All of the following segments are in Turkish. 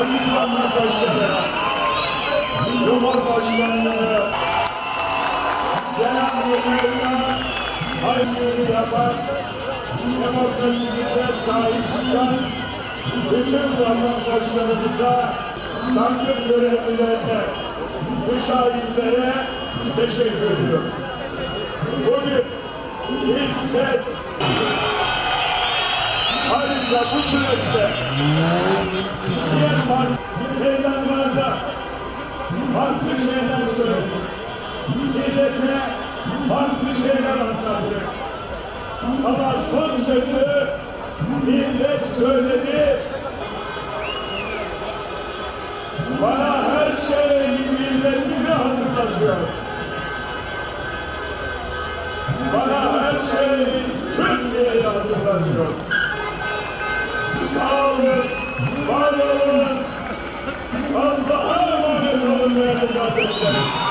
Sayın arkadaşları, Cumhurbaşkanlığı, Cenab-ı sahip çıkan bütün vatandaşlarımıza, sandık görevlilerine, müşahitlere teşekkür ediyorum. Bugün ilk kez ayrıca bu süreçte diğer parti meydanlarda farklı şeyler söyledik. Millete farklı şeyler anlattık. Ama son sözü millet söyledi. Bana her şey milletimi hatırlatıyor. Bana her şey Türkiye'yi hatırlatıyor. arkadaşlar.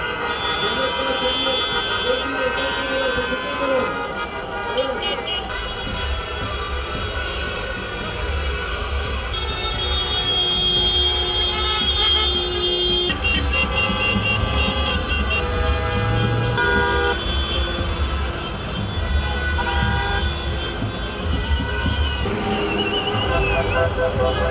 you